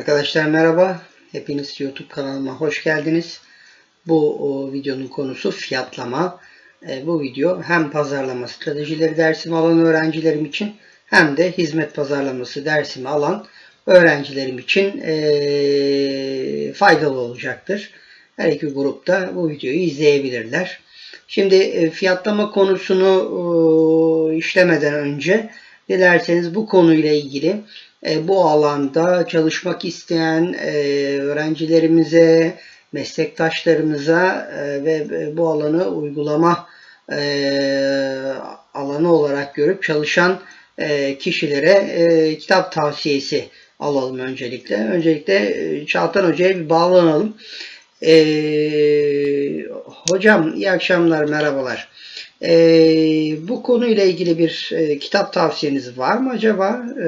Arkadaşlar merhaba. Hepiniz YouTube kanalıma hoş geldiniz. Bu o, videonun konusu fiyatlama. E, bu video hem pazarlama stratejileri dersimi alan öğrencilerim için hem de hizmet pazarlaması dersimi alan öğrencilerim için e, faydalı olacaktır. Her iki grupta bu videoyu izleyebilirler. Şimdi e, fiyatlama konusunu e, işlemeden önce dilerseniz bu konuyla ilgili bu alanda çalışmak isteyen e, öğrencilerimize, meslektaşlarımıza e, ve e, bu alanı uygulama e, alanı olarak görüp çalışan e, kişilere e, kitap tavsiyesi alalım öncelikle. Öncelikle e, Çağatan Hoca'ya bir bağlanalım. E, hocam iyi akşamlar, merhabalar. E, bu konuyla ilgili bir e, kitap tavsiyeniz var mı acaba? E,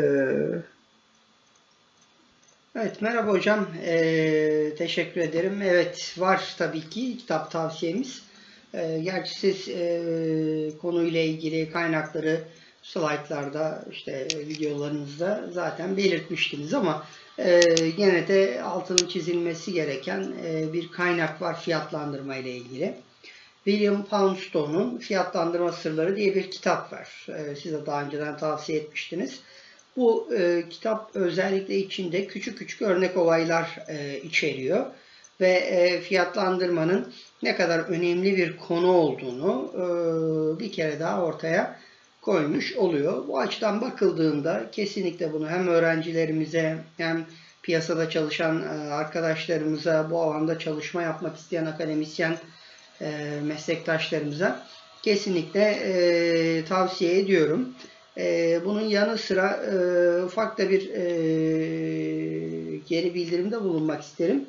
Evet, merhaba hocam. Ee, teşekkür ederim. Evet, var tabii ki kitap tavsiyemiz. Ee, gerçi siz e, konuyla ilgili kaynakları slaytlarda, işte videolarınızda zaten belirtmiştiniz ama e, gene de altının çizilmesi gereken e, bir kaynak var fiyatlandırma ile ilgili. William Poundstone'un Fiyatlandırma Sırları diye bir kitap var. E, size daha önceden tavsiye etmiştiniz. Bu e, kitap özellikle içinde küçük küçük örnek olaylar e, içeriyor ve e, fiyatlandırmanın ne kadar önemli bir konu olduğunu e, bir kere daha ortaya koymuş oluyor. Bu açıdan bakıldığında kesinlikle bunu hem öğrencilerimize hem piyasada çalışan e, arkadaşlarımıza, bu alanda çalışma yapmak isteyen akademisyen e, meslektaşlarımıza kesinlikle e, tavsiye ediyorum. E, bunun yanı sıra e, ufak da bir e, geri bildirimde bulunmak isterim.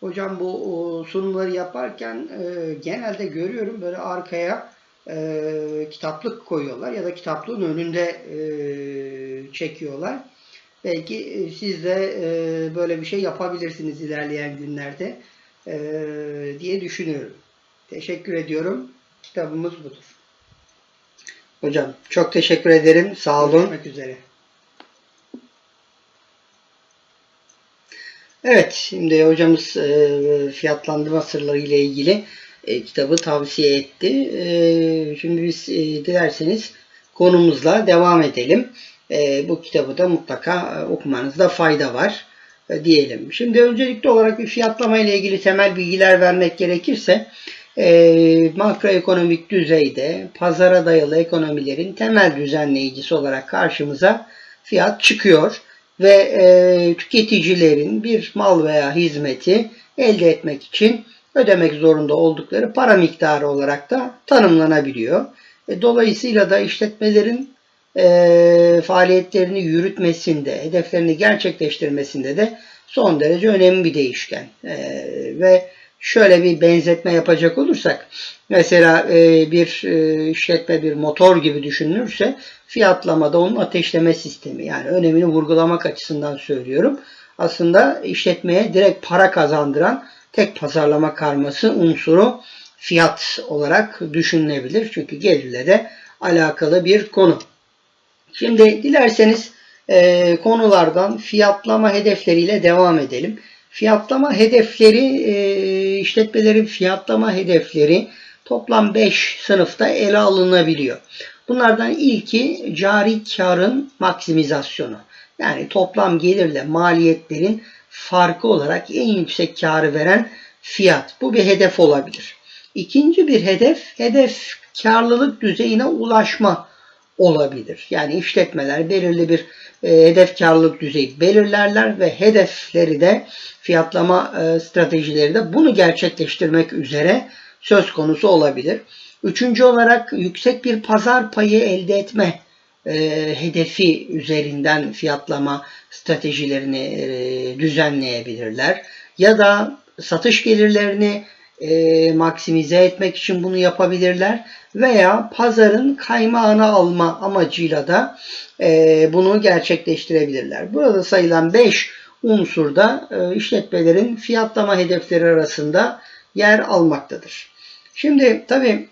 Hocam bu o, sunumları yaparken e, genelde görüyorum böyle arkaya e, kitaplık koyuyorlar ya da kitaplığın önünde e, çekiyorlar. Belki e, siz de e, böyle bir şey yapabilirsiniz ilerleyen günlerde e, diye düşünüyorum. Teşekkür ediyorum. Kitabımız budur. Hocam çok teşekkür ederim. Sağ olun. Görüşmek üzere. Evet, şimdi hocamız e, fiyatlandırma sırları ile ilgili e, kitabı tavsiye etti. E, şimdi biz e, dilerseniz konumuzla devam edelim. E, bu kitabı da mutlaka e, okumanızda fayda var e, diyelim. Şimdi öncelikli olarak bir fiyatlama ile ilgili temel bilgiler vermek gerekirse e, makroekonomik düzeyde pazara dayalı ekonomilerin temel düzenleyicisi olarak karşımıza fiyat çıkıyor ve e, tüketicilerin bir mal veya hizmeti elde etmek için ödemek zorunda oldukları para miktarı olarak da tanımlanabiliyor. E, dolayısıyla da işletmelerin e, faaliyetlerini yürütmesinde, hedeflerini gerçekleştirmesinde de son derece önemli bir değişken. E, ve şöyle bir benzetme yapacak olursak mesela e, bir e, işletme bir motor gibi düşünülürse fiyatlamada onun ateşleme sistemi yani önemini vurgulamak açısından söylüyorum. Aslında işletmeye direkt para kazandıran tek pazarlama karması unsuru fiyat olarak düşünülebilir. Çünkü gelirle de alakalı bir konu. Şimdi dilerseniz e, konulardan fiyatlama hedefleriyle devam edelim. Fiyatlama hedefleri, e, işletmelerin fiyatlama hedefleri toplam 5 sınıfta ele alınabiliyor. Bunlardan ilki cari karın maksimizasyonu. Yani toplam gelirle maliyetlerin farkı olarak en yüksek karı veren fiyat. Bu bir hedef olabilir. İkinci bir hedef, hedef karlılık düzeyine ulaşma olabilir. Yani işletmeler belirli bir e, hedef karlılık düzeyi belirlerler ve hedefleri de fiyatlama e, stratejileri de bunu gerçekleştirmek üzere söz konusu olabilir. Üçüncü olarak yüksek bir pazar payı elde etme e, hedefi üzerinden fiyatlama stratejilerini düzenleyebilirler. Ya da satış gelirlerini e, maksimize etmek için bunu yapabilirler veya pazarın kaymağını alma amacıyla da e, bunu gerçekleştirebilirler. Burada sayılan 5 unsur da e, işletmelerin fiyatlama hedefleri arasında yer almaktadır. Şimdi tabi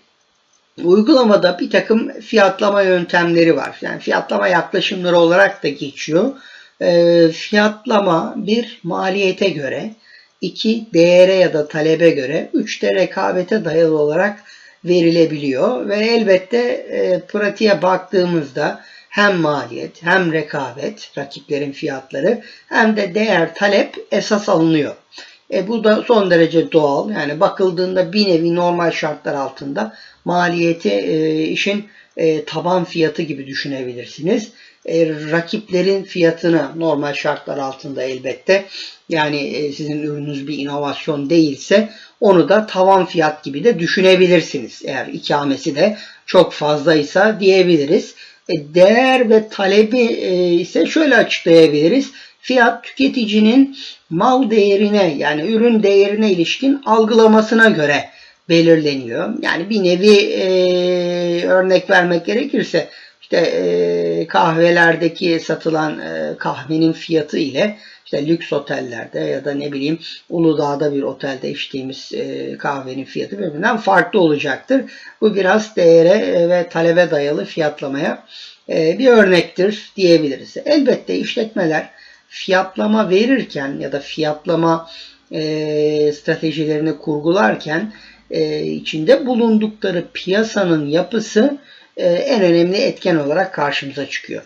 uygulamada bir takım fiyatlama yöntemleri var. Yani fiyatlama yaklaşımları olarak da geçiyor. e, fiyatlama bir maliyete göre, iki değere ya da talebe göre, üç de rekabete dayalı olarak verilebiliyor ve elbette e, pratiğe baktığımızda hem maliyet hem rekabet, rakiplerin fiyatları hem de değer talep esas alınıyor. E, bu da son derece doğal. Yani bakıldığında bir nevi normal şartlar altında maliyeti e, işin e, taban fiyatı gibi düşünebilirsiniz. E, rakiplerin fiyatını normal şartlar altında elbette yani e, sizin ürününüz bir inovasyon değilse onu da tavan fiyat gibi de düşünebilirsiniz. Eğer ikamesi de çok fazlaysa diyebiliriz. E, değer ve talebi e, ise şöyle açıklayabiliriz. Fiyat tüketicinin mal değerine yani ürün değerine ilişkin algılamasına göre belirleniyor. Yani bir nevi e, örnek vermek gerekirse işte e, kahvelerdeki satılan e, kahvenin fiyatı ile işte lüks otellerde ya da ne bileyim Uludağ'da bir otelde içtiğimiz e, kahvenin fiyatı birbirinden farklı olacaktır. Bu biraz değere ve talebe dayalı fiyatlamaya e, bir örnektir diyebiliriz. Elbette işletmeler fiyatlama verirken ya da fiyatlama e, stratejilerini kurgularken e, içinde bulundukları piyasanın yapısı e, en önemli etken olarak karşımıza çıkıyor.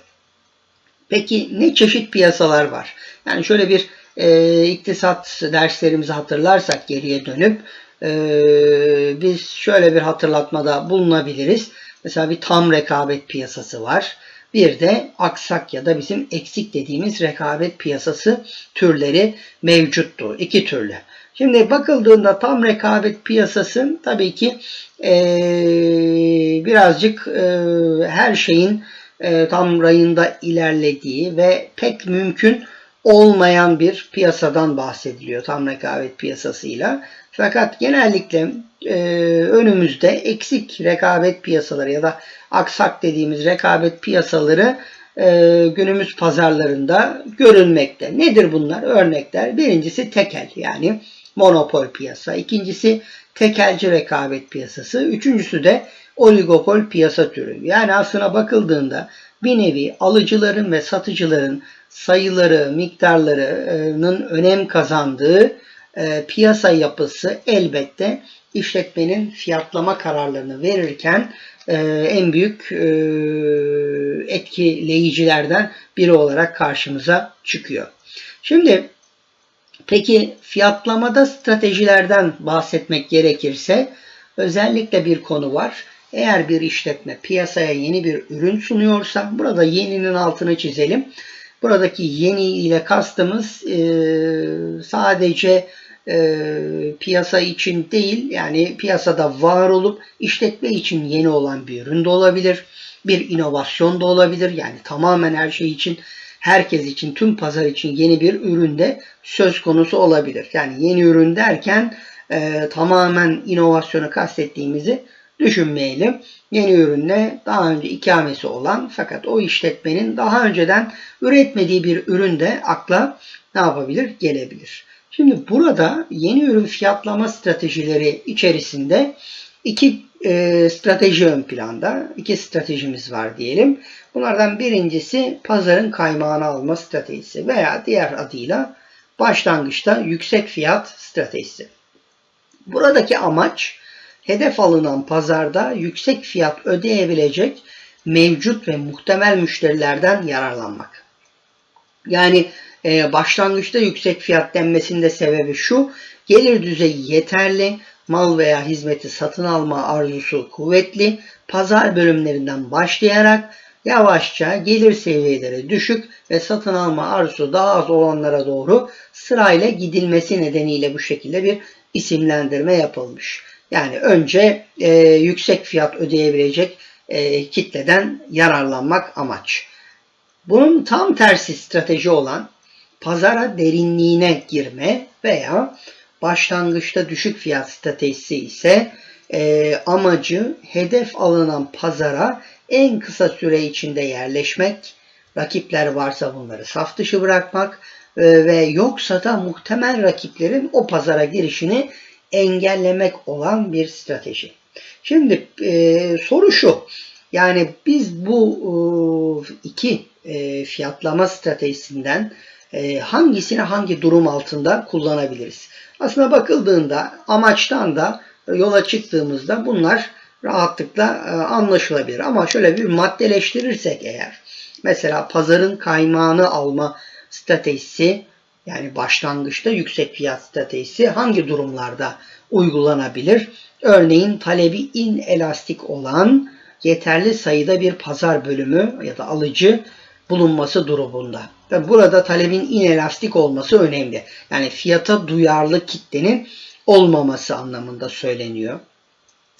Peki ne çeşit piyasalar var? Yani şöyle bir e, iktisat derslerimizi hatırlarsak geriye dönüp e, biz şöyle bir hatırlatmada bulunabiliriz. Mesela bir tam rekabet piyasası var. Bir de aksak ya da bizim eksik dediğimiz rekabet piyasası türleri mevcuttu. İki türlü. Şimdi bakıldığında tam rekabet piyasası tabii ki e, birazcık e, her şeyin e, tam rayında ilerlediği ve pek mümkün olmayan bir piyasadan bahsediliyor tam rekabet piyasasıyla. Fakat genellikle e, önümüzde eksik rekabet piyasaları ya da aksak dediğimiz rekabet piyasaları e, günümüz pazarlarında görülmekte. Nedir bunlar? Örnekler. Birincisi tekel yani monopol piyasa. İkincisi tekelci rekabet piyasası. Üçüncüsü de oligopol piyasa türü. Yani aslına bakıldığında bir nevi alıcıların ve satıcıların sayıları, miktarlarının önem kazandığı e, piyasa yapısı elbette işletmenin fiyatlama kararlarını verirken e, en büyük e, etkileyicilerden biri olarak karşımıza çıkıyor. Şimdi peki fiyatlamada stratejilerden bahsetmek gerekirse özellikle bir konu var. Eğer bir işletme piyasaya yeni bir ürün sunuyorsa burada yeninin altını çizelim. Buradaki yeni ile kastımız e, sadece e, piyasa için değil yani piyasada var olup işletme için yeni olan bir ürün de olabilir. Bir inovasyon da olabilir. Yani tamamen her şey için herkes için tüm pazar için yeni bir ürün de söz konusu olabilir. Yani yeni ürün derken e, tamamen inovasyonu kastettiğimizi düşünmeyelim. Yeni ürünle daha önce ikamesi olan fakat o işletmenin daha önceden üretmediği bir ürün de akla ne yapabilir? Gelebilir. Şimdi burada yeni ürün fiyatlama stratejileri içerisinde iki e, strateji ön planda. iki stratejimiz var diyelim. Bunlardan birincisi pazarın kaymağını alma stratejisi veya diğer adıyla başlangıçta yüksek fiyat stratejisi. Buradaki amaç hedef alınan pazarda yüksek fiyat ödeyebilecek mevcut ve muhtemel müşterilerden yararlanmak. Yani e, başlangıçta yüksek fiyat denmesinde sebebi şu, gelir düzeyi yeterli, mal veya hizmeti satın alma arzusu kuvvetli, pazar bölümlerinden başlayarak yavaşça gelir seviyeleri düşük ve satın alma arzusu daha az olanlara doğru sırayla gidilmesi nedeniyle bu şekilde bir isimlendirme yapılmış. Yani önce e, yüksek fiyat ödeyebilecek e, kitleden yararlanmak amaç. Bunun tam tersi strateji olan pazara derinliğine girme veya başlangıçta düşük fiyat stratejisi ise e, amacı hedef alınan pazara en kısa süre içinde yerleşmek, rakipler varsa bunları saf dışı bırakmak e, ve yoksa da muhtemel rakiplerin o pazara girişini engellemek olan bir strateji. Şimdi e, soru şu. Yani biz bu e, iki e, fiyatlama stratejisinden e, hangisini hangi durum altında kullanabiliriz? Aslına bakıldığında amaçtan da yola çıktığımızda bunlar rahatlıkla e, anlaşılabilir. Ama şöyle bir maddeleştirirsek eğer mesela pazarın kaymağını alma stratejisi yani başlangıçta yüksek fiyat stratejisi hangi durumlarda uygulanabilir? Örneğin talebi inelastik olan yeterli sayıda bir pazar bölümü ya da alıcı bulunması durumunda. Ve burada talebin inelastik olması önemli. Yani fiyata duyarlı kitlenin olmaması anlamında söyleniyor.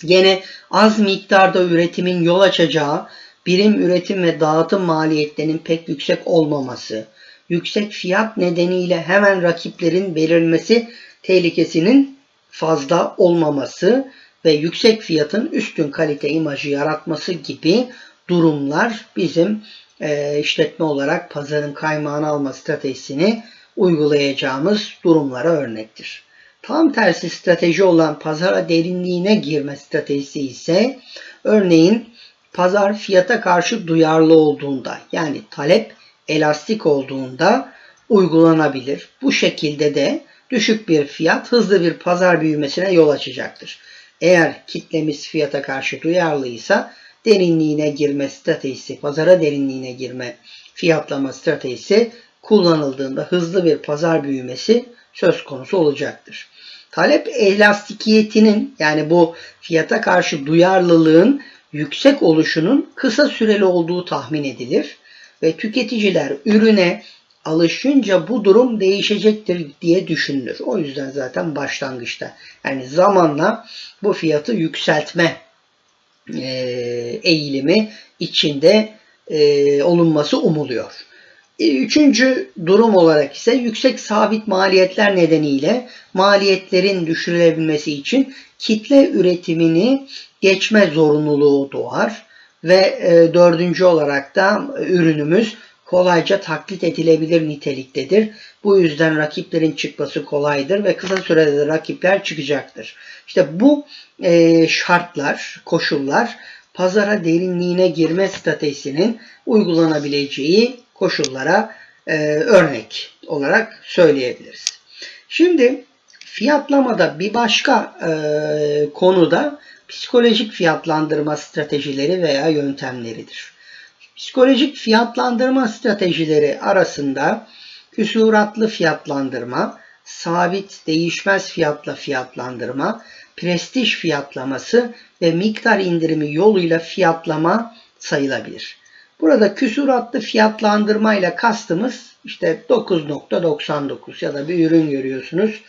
Yine az miktarda üretimin yol açacağı birim üretim ve dağıtım maliyetlerinin pek yüksek olmaması, yüksek fiyat nedeniyle hemen rakiplerin belirmesi tehlikesinin fazla olmaması ve yüksek fiyatın üstün kalite imajı yaratması gibi durumlar bizim e, işletme olarak pazarın kaymağını alma stratejisini uygulayacağımız durumlara örnektir. Tam tersi strateji olan pazara derinliğine girme stratejisi ise örneğin pazar fiyata karşı duyarlı olduğunda yani talep elastik olduğunda uygulanabilir. Bu şekilde de düşük bir fiyat hızlı bir pazar büyümesine yol açacaktır. Eğer kitlemiz fiyata karşı duyarlıysa derinliğine girme stratejisi, pazara derinliğine girme fiyatlama stratejisi kullanıldığında hızlı bir pazar büyümesi söz konusu olacaktır. Talep elastikiyetinin yani bu fiyata karşı duyarlılığın yüksek oluşunun kısa süreli olduğu tahmin edilir ve tüketiciler ürüne alışınca bu durum değişecektir diye düşünülür. O yüzden zaten başlangıçta yani zamanla bu fiyatı yükseltme eğilimi içinde e, olunması umuluyor. E, üçüncü durum olarak ise yüksek sabit maliyetler nedeniyle maliyetlerin düşürülebilmesi için kitle üretimini geçme zorunluluğu doğar ve e, dördüncü olarak da ürünümüz kolayca taklit edilebilir niteliktedir. Bu yüzden rakiplerin çıkması kolaydır ve kısa sürede de rakipler çıkacaktır. İşte bu e, şartlar, koşullar pazara derinliğine girme stratejisinin uygulanabileceği koşullara e, örnek olarak söyleyebiliriz. Şimdi fiyatlamada bir başka e, konuda psikolojik fiyatlandırma stratejileri veya yöntemleridir. Psikolojik fiyatlandırma stratejileri arasında küsuratlı fiyatlandırma, sabit değişmez fiyatla fiyatlandırma, prestij fiyatlaması ve miktar indirimi yoluyla fiyatlama sayılabilir. Burada küsuratlı fiyatlandırma ile kastımız işte 9.99 ya da bir ürün görüyorsunuz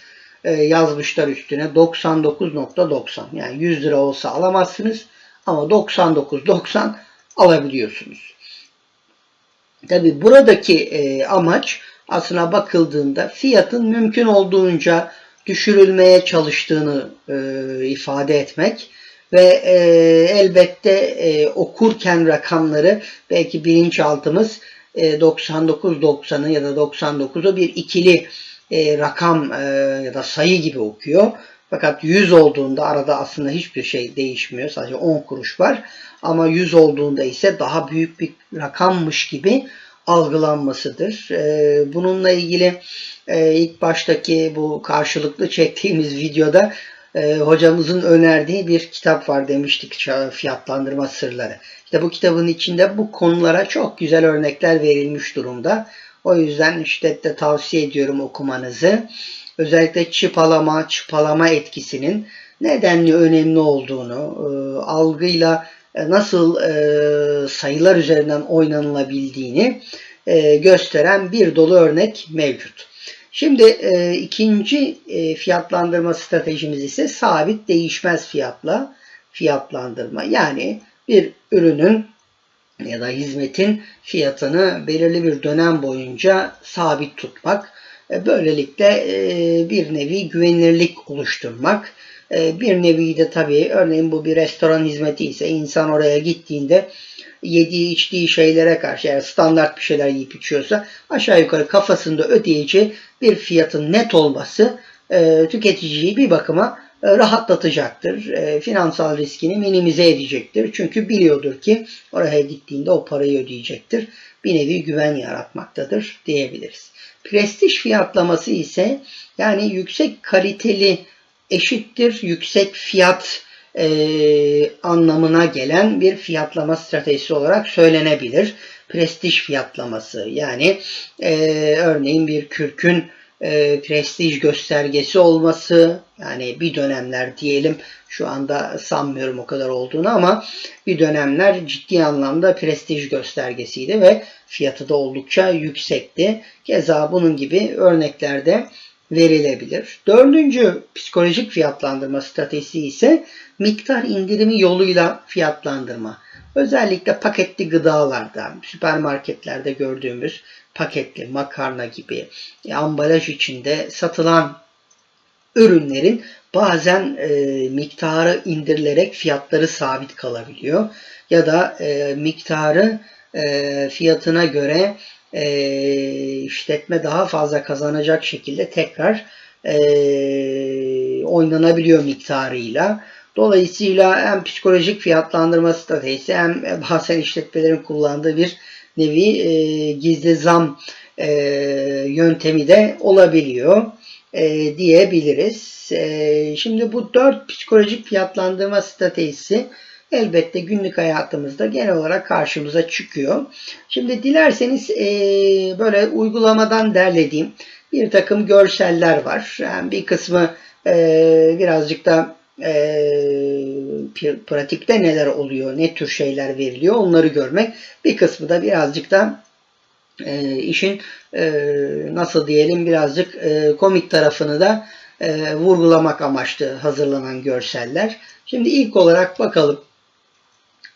e, yazmışlar üstüne 99.90 yani 100 lira olsa alamazsınız ama 99.90 alabiliyorsunuz. Tabi buradaki e, amaç aslına bakıldığında fiyatın mümkün olduğunca düşürülmeye çalıştığını e, ifade etmek ve e, elbette e, okurken rakamları belki bilinçaltımız e, 99-90'ı ya da 99'u bir ikili e, rakam e, ya da sayı gibi okuyor. Fakat 100 olduğunda arada aslında hiçbir şey değişmiyor. Sadece 10 kuruş var. Ama 100 olduğunda ise daha büyük bir rakammış gibi algılanmasıdır. E, bununla ilgili e, ilk baştaki bu karşılıklı çektiğimiz videoda e, hocamızın önerdiği bir kitap var demiştik fiyatlandırma sırları. İşte bu kitabın içinde bu konulara çok güzel örnekler verilmiş durumda. O yüzden şiddetle tavsiye ediyorum okumanızı. Özellikle çıpalama, çıpalama etkisinin nedenli önemli olduğunu, e, algıyla nasıl e, sayılar üzerinden oynanılabildiğini e, gösteren bir dolu örnek mevcut. Şimdi e, ikinci e, fiyatlandırma stratejimiz ise sabit değişmez fiyatla fiyatlandırma. Yani bir ürünün ya da hizmetin fiyatını belirli bir dönem boyunca sabit tutmak. E, böylelikle e, bir nevi güvenilirlik oluşturmak. E, bir nevi de tabii örnein bu bir restoran hizmeti ise insan oraya gittiğinde yediği içtiği şeylere karşı eğer standart bir şeyler yiyip içiyorsa aşağı yukarı kafasında ödeyeceği bir fiyatın net olması e, tüketiciyi bir bakıma e, rahatlatacaktır. E, finansal riskini minimize edecektir. Çünkü biliyordur ki oraya gittiğinde o parayı ödeyecektir. Bir nevi güven yaratmaktadır diyebiliriz. Prestij fiyatlaması ise yani yüksek kaliteli eşittir yüksek fiyat e, anlamına gelen bir fiyatlama stratejisi olarak söylenebilir. Prestij fiyatlaması yani e, örneğin bir kürkün e, prestij göstergesi olması yani bir dönemler diyelim şu anda sanmıyorum o kadar olduğunu ama bir dönemler ciddi anlamda prestij göstergesiydi ve fiyatı da oldukça yüksekti. Keza bunun gibi örneklerde verilebilir. Dördüncü psikolojik fiyatlandırma stratejisi ise miktar indirimi yoluyla fiyatlandırma. Özellikle paketli gıdalarda, süpermarketlerde gördüğümüz paketli makarna gibi e, ambalaj içinde satılan ürünlerin bazen e, miktarı indirilerek fiyatları sabit kalabiliyor. Ya da e, miktarı e, fiyatına göre e, işletme daha fazla kazanacak şekilde tekrar e, oynanabiliyor miktarıyla. Dolayısıyla hem psikolojik fiyatlandırma stratejisi hem bazen işletmelerin kullandığı bir nevi e, gizli zam e, yöntemi de olabiliyor e, diyebiliriz. E, şimdi bu dört psikolojik fiyatlandırma stratejisi elbette günlük hayatımızda genel olarak karşımıza çıkıyor. Şimdi dilerseniz e, böyle uygulamadan derlediğim bir takım görseller var. Yani bir kısmı e, birazcık da e, pratikte neler oluyor, ne tür şeyler veriliyor onları görmek. Bir kısmı da birazcık da e, işin e, nasıl diyelim birazcık e, komik tarafını da e, vurgulamak amaçlı hazırlanan görseller. Şimdi ilk olarak bakalım.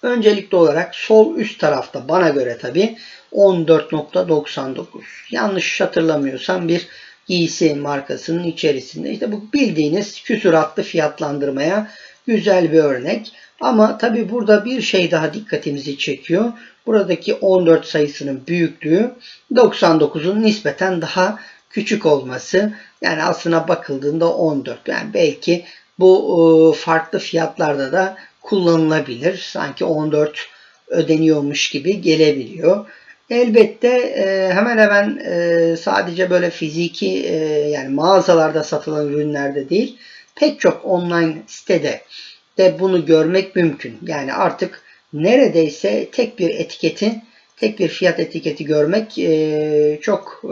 Öncelikli olarak sol üst tarafta bana göre tabi 14.99 yanlış hatırlamıyorsam bir giysi markasının içerisinde. İşte bu bildiğiniz küsuratlı fiyatlandırmaya güzel bir örnek. Ama tabi burada bir şey daha dikkatimizi çekiyor. Buradaki 14 sayısının büyüklüğü 99'un nispeten daha küçük olması. Yani aslına bakıldığında 14. Yani belki bu farklı fiyatlarda da kullanılabilir. Sanki 14 ödeniyormuş gibi gelebiliyor. Elbette e, hemen hemen e, sadece böyle fiziki e, yani mağazalarda satılan ürünlerde değil pek çok online sitede de bunu görmek mümkün. Yani artık neredeyse tek bir etiketi, tek bir fiyat etiketi görmek çok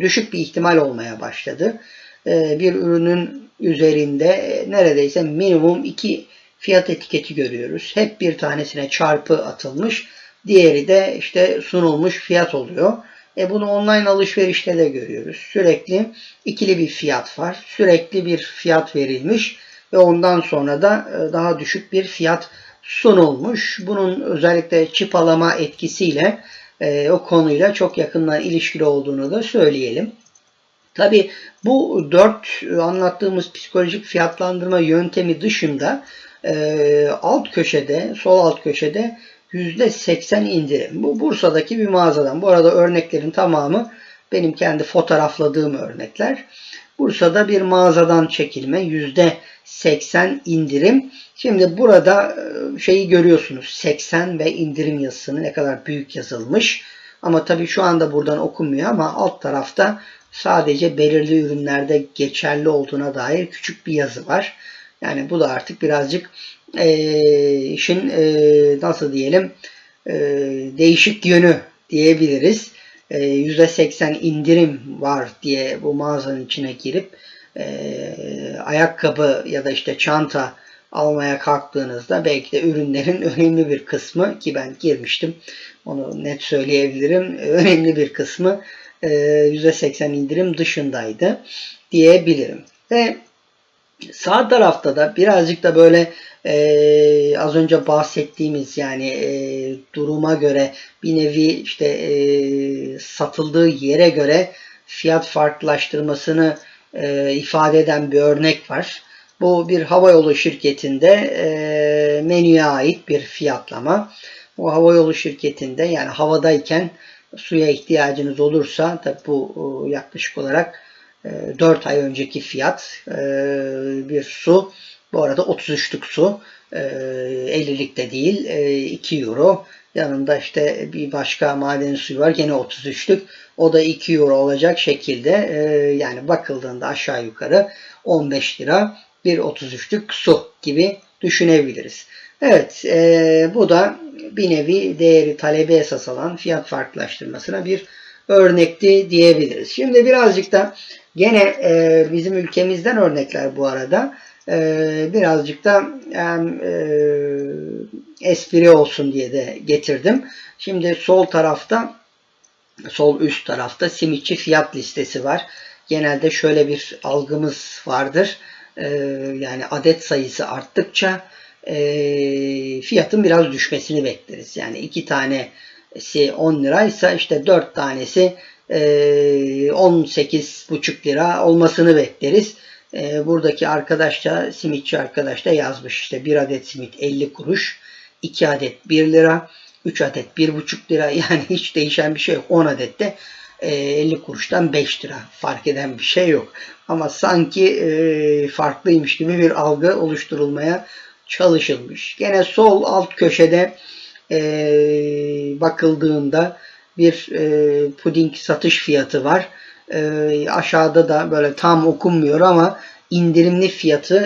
düşük bir ihtimal olmaya başladı. Bir ürünün üzerinde neredeyse minimum iki fiyat etiketi görüyoruz. Hep bir tanesine çarpı atılmış Diğeri de işte sunulmuş fiyat oluyor. E bunu online alışverişte de görüyoruz. Sürekli ikili bir fiyat var. Sürekli bir fiyat verilmiş ve ondan sonra da e, daha düşük bir fiyat sunulmuş. Bunun özellikle çip alama etkisiyle e, o konuyla çok yakından ilişkili olduğunu da söyleyelim. Tabi bu dört anlattığımız psikolojik fiyatlandırma yöntemi dışında e, alt köşede, sol alt köşede %80 indirim. Bu Bursa'daki bir mağazadan. Bu arada örneklerin tamamı benim kendi fotoğrafladığım örnekler. Bursa'da bir mağazadan çekilme %80 indirim. Şimdi burada e, şeyi görüyorsunuz. 80 ve indirim yazısını ne kadar büyük yazılmış. Ama tabii şu anda buradan okunmuyor ama alt tarafta sadece belirli ürünlerde geçerli olduğuna dair küçük bir yazı var. Yani bu da artık birazcık e, işin e, nasıl diyelim e, değişik yönü diyebiliriz. E, %80 indirim var diye bu mağazanın içine girip e, ayakkabı ya da işte çanta almaya kalktığınızda belki de ürünlerin önemli bir kısmı ki ben girmiştim onu net söyleyebilirim önemli bir kısmı e, %80 indirim dışındaydı diyebilirim. Ve sağ tarafta da birazcık da böyle e, az önce bahsettiğimiz yani e, duruma göre bir nevi işte e, satıldığı yere göre fiyat farklılaştırmasını e, ifade eden bir örnek var. Bu bir havayolu şirketinde e, menüye ait bir fiyatlama. Bu havayolu şirketinde yani havadayken suya ihtiyacınız olursa tabi bu yaklaşık olarak 4 ay önceki fiyat bir su Bu arada 33'lük su. E, 50'lik de değil. E, 2 euro. Yanında işte bir başka maden suyu var. Gene 33'lük. O da 2 euro olacak şekilde yani bakıldığında aşağı yukarı 15 lira bir 33'lük su gibi düşünebiliriz. Evet bu da bir nevi değeri talebi esas alan fiyat farklılaştırmasına bir örnekti diyebiliriz. Şimdi birazcık da gene e, bizim ülkemizden örnekler bu arada. E, birazcık da yani, e, espri olsun diye de getirdim. Şimdi sol tarafta sol üst tarafta simitçi fiyat listesi var. Genelde şöyle bir algımız vardır. Ee, yani adet sayısı arttıkça e, fiyatın biraz düşmesini bekleriz. Yani iki tanesi 10 liraysa işte 4 tanesi e, 18,5 lira olmasını bekleriz. E, buradaki arkadaş da simitçi arkadaş da yazmış işte bir adet simit 50 kuruş, 2 adet 1 lira, 3 adet 1,5 lira yani hiç değişen bir şey yok. 10 adet de 50 kuruştan 5 lira fark eden bir şey yok. Ama sanki e, farklıymış gibi bir algı oluşturulmaya çalışılmış. Gene sol alt köşede e, bakıldığında bir e, puding satış fiyatı var. Aşağıda da böyle tam okunmuyor ama indirimli fiyatı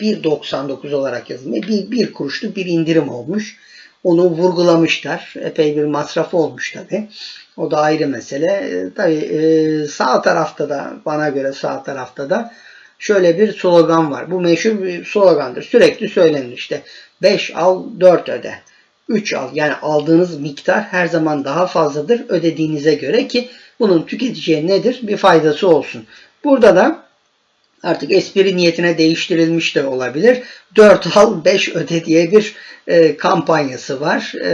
1.99 olarak yazılmış. Bir, bir kuruşluk bir indirim olmuş. Onu vurgulamışlar. Epey bir masrafı olmuş tabi. O da ayrı mesele. E, tabi e, sağ tarafta da bana göre sağ tarafta da şöyle bir slogan var. Bu meşhur bir slogandır. Sürekli söylenir işte. 5 al 4 öde. 3 al. Yani aldığınız miktar her zaman daha fazladır ödediğinize göre ki bunun tüketiciye nedir? Bir faydası olsun. Burada da artık espri niyetine değiştirilmiş de olabilir. 4 al 5 öde diye bir e, kampanyası var. E,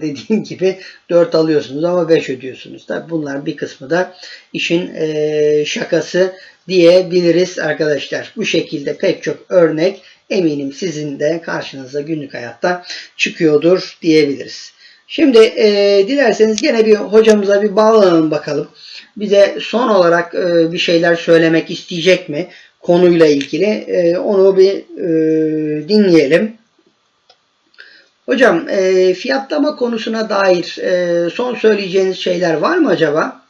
dediğim gibi 4 alıyorsunuz ama 5 ödüyorsunuz. Tabi bunlar bir kısmı da işin e, şakası diyebiliriz arkadaşlar. Bu şekilde pek çok örnek eminim sizin de karşınıza günlük hayatta çıkıyordur diyebiliriz. Şimdi e, dilerseniz gene bir hocamıza bir bağlanalım bakalım. Bize son olarak e, bir şeyler söylemek isteyecek mi konuyla ilgili? E, onu bir e, dinleyelim. Hocam e, fiyatlama konusuna dair e, son söyleyeceğiniz şeyler var mı acaba?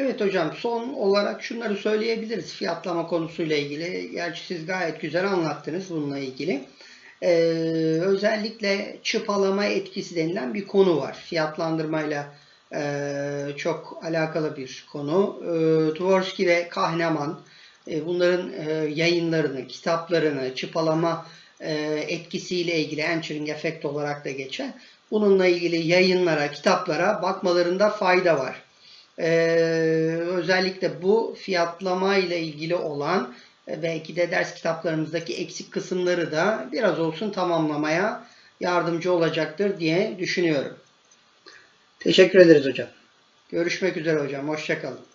Evet hocam son olarak şunları söyleyebiliriz fiyatlama konusuyla ilgili. Gerçi siz gayet güzel anlattınız bununla ilgili. Ee, özellikle çıpalama etkisi denilen bir konu var. Fiyatlandırmayla e, çok alakalı bir konu. E, Tversky ve Kahneman e, bunların e, yayınlarını, kitaplarını, çıpalama e, etkisiyle ilgili entering effect olarak da geçen bununla ilgili yayınlara, kitaplara bakmalarında fayda var. Ee, özellikle bu fiyatlama ile ilgili olan e, belki de ders kitaplarımızdaki eksik kısımları da biraz olsun tamamlamaya yardımcı olacaktır diye düşünüyorum. Teşekkür ederiz hocam. Görüşmek üzere hocam. Hoşçakalın.